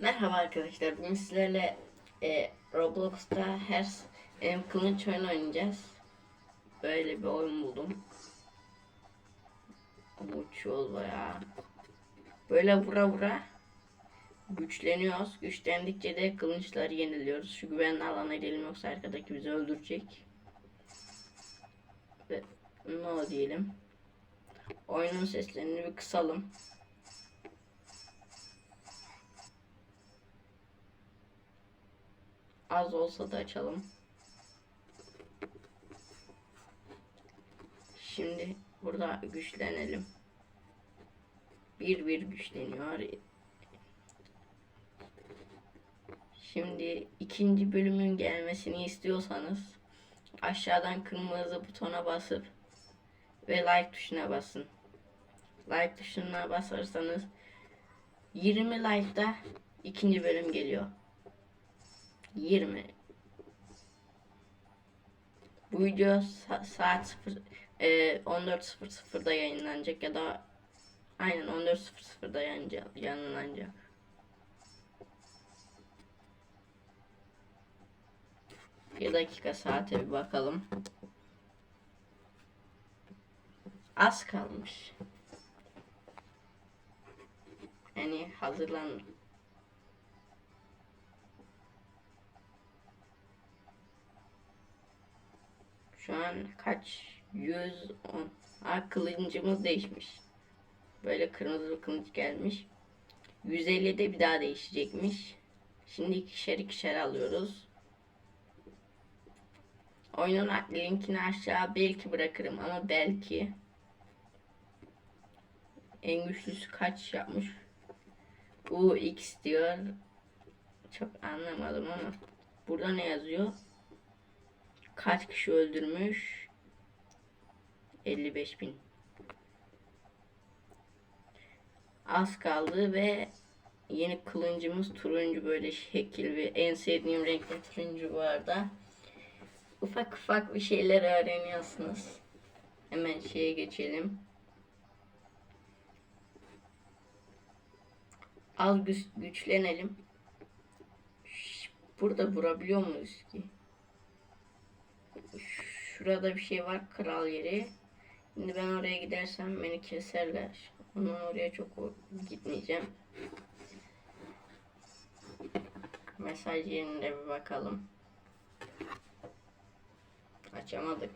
Merhaba arkadaşlar. Bugün sizlerle e, Roblox'ta her e, kılıç oyunu oynayacağız. Böyle bir oyun buldum. Ama uçuyoruz bayağı. Böyle vura vura güçleniyoruz. Güçlendikçe de kılıçları yeniliyoruz. Şu güvenli alana gidelim yoksa arkadaki bizi öldürecek. Ve no diyelim. Oyunun seslerini bir kısalım. Az olsa da açalım. Şimdi burada güçlenelim. Bir bir güçleniyor. Şimdi ikinci bölümün gelmesini istiyorsanız aşağıdan kırmızı butona basıp ve like tuşuna basın. Like tuşuna basarsanız 20 like'da ikinci bölüm geliyor. 20 Bu video sa- saat 0 e, 14.00'da yayınlanacak ya da aynen 14.00'da yayınlanacak. Bir dakika saate bir bakalım. Az kalmış. Yani hazırlan. Şu an kaç? 110. Aa, kılıncımız değişmiş. Böyle kırmızı bir kılıç gelmiş. 150'de bir daha değişecekmiş. Şimdi ikişer ikişer alıyoruz. Oyunun linkini aşağı belki bırakırım ama belki. En güçlüsü kaç yapmış? UX diyor. Çok anlamadım ama. Burada ne yazıyor? Kaç kişi öldürmüş? 55 bin. Az kaldı ve yeni kılıncımız turuncu böyle şekil ve en sevdiğim renkli turuncu bu arada. Ufak ufak bir şeyler öğreniyorsunuz. Hemen şeye geçelim. Az güç, güçlenelim. Burada vurabiliyor muyuz ki? Şurada bir şey var kral yeri. Şimdi ben oraya gidersem beni keserler. Ondan oraya çok gitmeyeceğim. Mesaj yerine bir bakalım. Açamadık.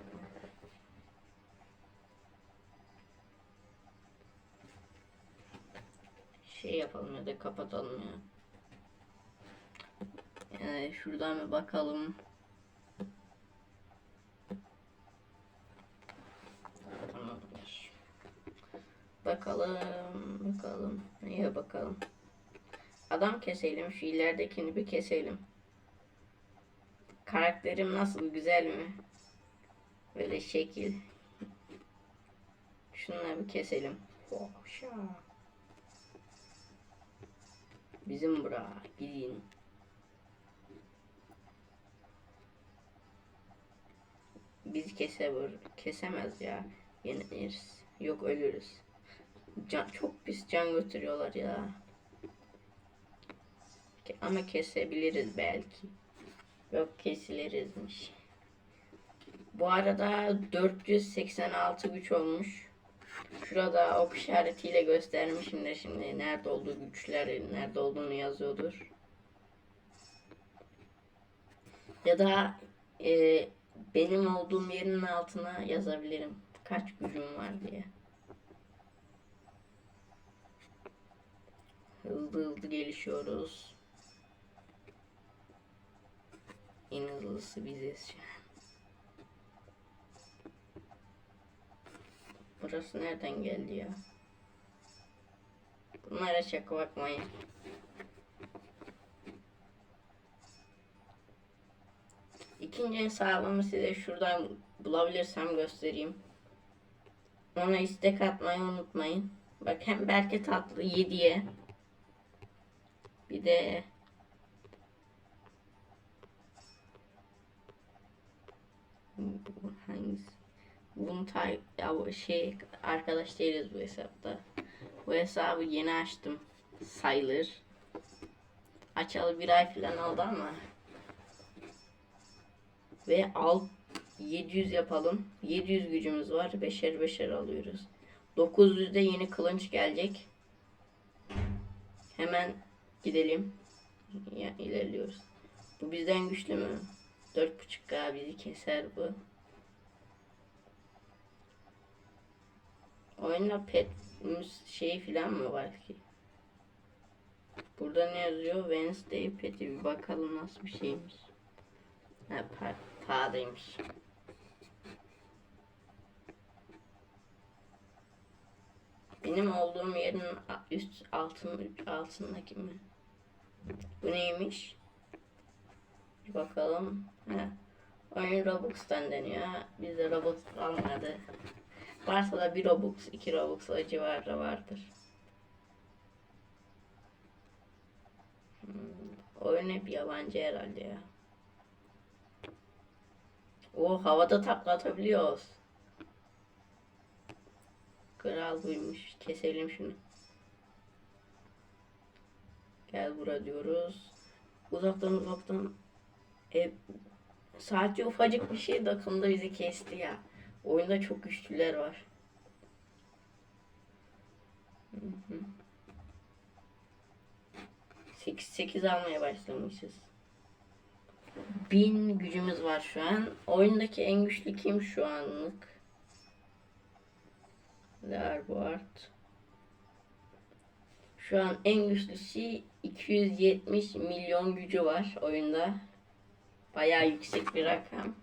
Şey yapalım ya da kapatalım ya. Yani şuradan bir bakalım. Bakalım, bakalım. Neye bakalım. Adam keselim. Şu ileridekini bir keselim. Karakterim nasıl? Güzel mi? Böyle şekil. Şunları bir keselim. Bizim bura. Gidin. Biz kesemir, kesemez ya. Yeniriz. Yok ölürüz. Can, çok pis can götürüyorlar ya. Ama kesebiliriz belki. Yok kesilerizmiş. Bu arada 486 güç olmuş. Şurada ok işaretiyle göstermişim de şimdi nerede olduğu güçlerin nerede olduğunu yazıyordur. Ya da e, benim olduğum yerin altına yazabilirim. Kaç gücüm var diye. Hızlı hızlı gelişiyoruz. En hızlısı biziz şu an. Burası nereden geldi ya? Bunlara şaka bakmayın. İkinci hesabımı size şuradan bulabilirsem göstereyim. Ona istek atmayı unutmayın. Bak hem Berke Tatlı 7'ye bir de hangisi? Bunu tay ya şey arkadaş değiliz bu hesapta. Bu hesabı yeni açtım sayılır. açalı bir ay falan oldu ama. Ve alt 700 yapalım. 700 gücümüz var. Beşer beşer alıyoruz. 900'de yeni kılınç gelecek. Hemen gidelim. Ya, ilerliyoruz. Bu bizden güçlü mü? 4.5K bizi keser bu. Oyunda pet şey filan mı var ki? Burada ne yazıyor? Wednesday pet'i bir bakalım nasıl bir şeymiş. Ha pa pahalıymış. Benim olduğum yerin üst altın altındaki mi? Bu neymiş? Bir bakalım. Ha. Oyun Robux'tan deniyor. Bizde Robux kalmadı. Varsa da bir Robux, iki Robux o civarda vardır. Hmm, oyun hep yabancı herhalde ya. O havada takla atabiliyoruz. Kral buymuş. Keselim şunu. Gel bura diyoruz. Uzaktan uzaktan e, sadece ufacık bir şey takımda bizi kesti ya. Oyunda çok güçlüler var. Hı hı. 8 8 almaya başlamışız. 1000 gücümüz var şu an. Oyundaki en güçlü kim şu anlık? Learboard. Şu an en güçlüsü 270 milyon gücü var oyunda. Bayağı yüksek bir rakam.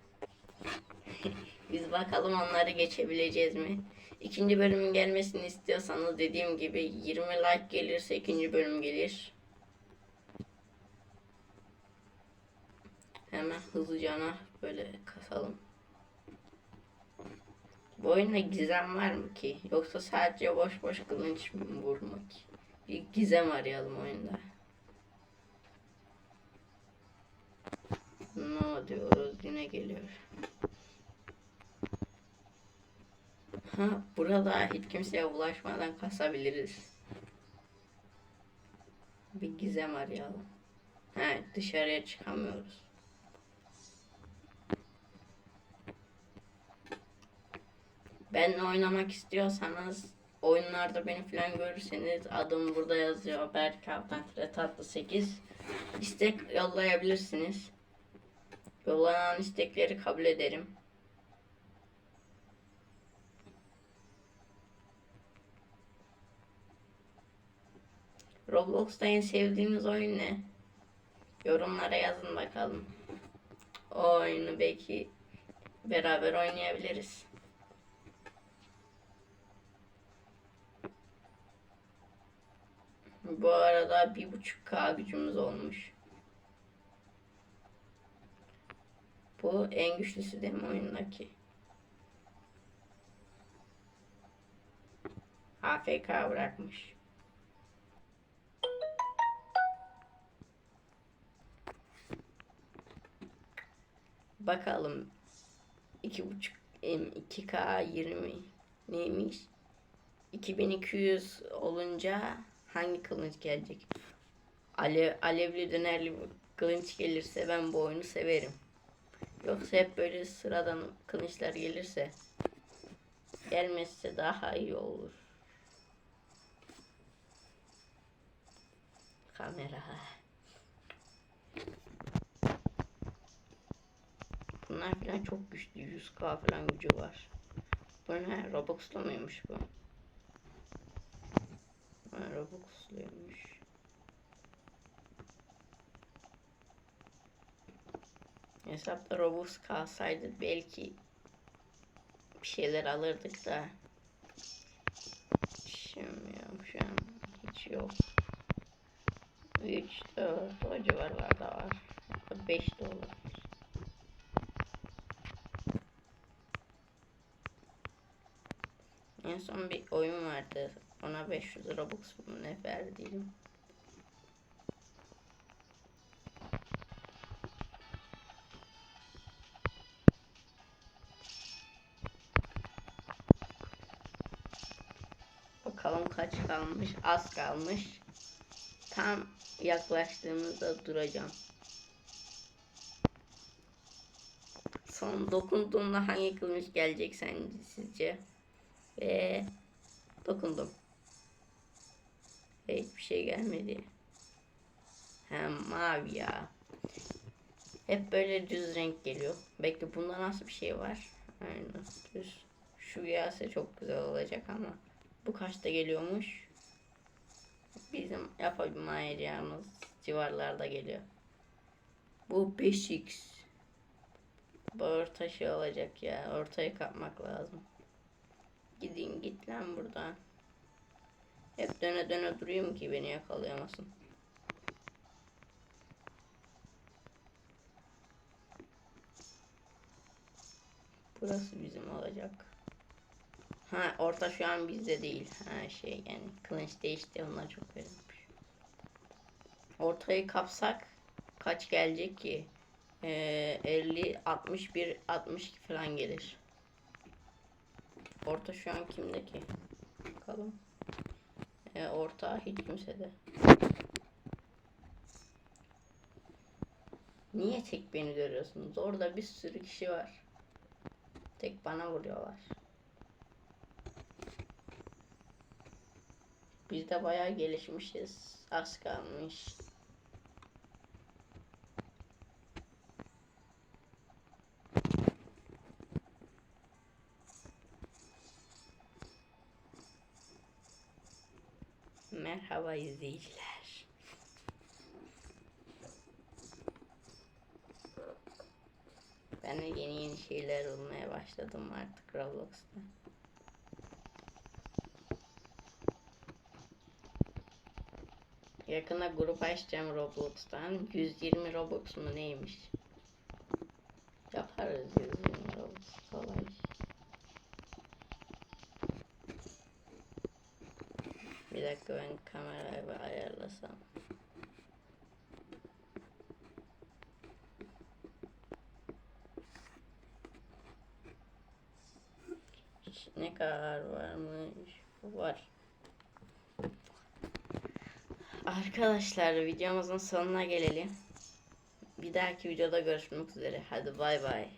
Biz bakalım onları geçebileceğiz mi? İkinci bölümün gelmesini istiyorsanız dediğim gibi 20 like gelirse ikinci bölüm gelir. Hemen hızlıcana böyle kasalım. Bu oyunda gizem var mı ki? Yoksa sadece boş boş kılınç mı vurmak? Bir gizem arayalım oyunda. Ne diyoruz? Yine geliyor. Ha, burada hiç kimseye ulaşmadan kasabiliriz. Bir gizem arayalım. Ha, dışarıya çıkamıyoruz. Benle oynamak istiyorsanız oyunlarda beni falan görürseniz adım burada yazıyor. Berk Altan Tatlı 8. İstek yollayabilirsiniz. Yollanan istekleri kabul ederim. Roblox'ta en sevdiğiniz oyun ne? Yorumlara yazın bakalım. O oyunu belki beraber oynayabiliriz. Bu arada bir buçuk K gücümüz olmuş. Bu en güçlüsü değil mi oyundaki? AFK bırakmış. Bakalım. iki buçuk em, 2K 20 neymiş? 2200 olunca hangi kılıç gelecek? Alev, alevli dönerli kılıç gelirse ben bu oyunu severim. Yoksa hep böyle sıradan kılıçlar gelirse gelmezse daha iyi olur. Kamera. Bunlar falan çok güçlü. 100k falan gücü var. Bu ne? Robux'lu muymuş bu? Ha, Robux'luymuş. Hesapta Robux kalsaydı belki bir şeyler alırdık da. Düşünmüyorum şu an. Hiç yok. 3, 4 o civarlarda var. 5 de olur. En son bir oyun vardı. Ona 500 Robux mu ne verdiydim. Bakalım kaç kalmış. Az kalmış. Tam yaklaştığımızda duracağım. Son dokunduğumda hangi kılıç gelecek sence sizce? Ve dokundum. Şey gelmedi. Hem mavi ya. Hep böyle düz renk geliyor. Bekle bunda nasıl bir şey var? Aynen düz. Şu gelse çok güzel olacak ama. Bu kaçta geliyormuş? Bizim yapamayacağımız civarlarda geliyor. Bu 5x. Bu orta şey olacak ya. Ortaya kapmak lazım. Gidin git lan buradan. Hep döne döne duruyorum ki beni yakalayamasın. Burası bizim olacak. Ha orta şu an bizde değil. Ha şey yani kılıç değişti onlar çok verilmiş. Ortayı kapsak kaç gelecek ki? Ee, 50, 61, 62 falan gelir. Orta şu an kimde ki? Bakalım. Ee, orta hiç kimsede. Niye tek beni görüyorsunuz? Orada bir sürü kişi var. Tek bana vuruyorlar. Biz de bayağı gelişmişiz. Az kalmış. Merhaba izleyiciler. Ben de yeni yeni şeyler olmaya başladım artık Roblox'ta. Yakında grup açacağım Roblox'tan. 120 Robux mu neymiş? Yaparız 120 Robux kolay. Bir dakika ben kamerayı bir ayarlasam. Ne kadar varmış? Var. Arkadaşlar videomuzun sonuna gelelim. Bir dahaki videoda görüşmek üzere. Hadi bay bay.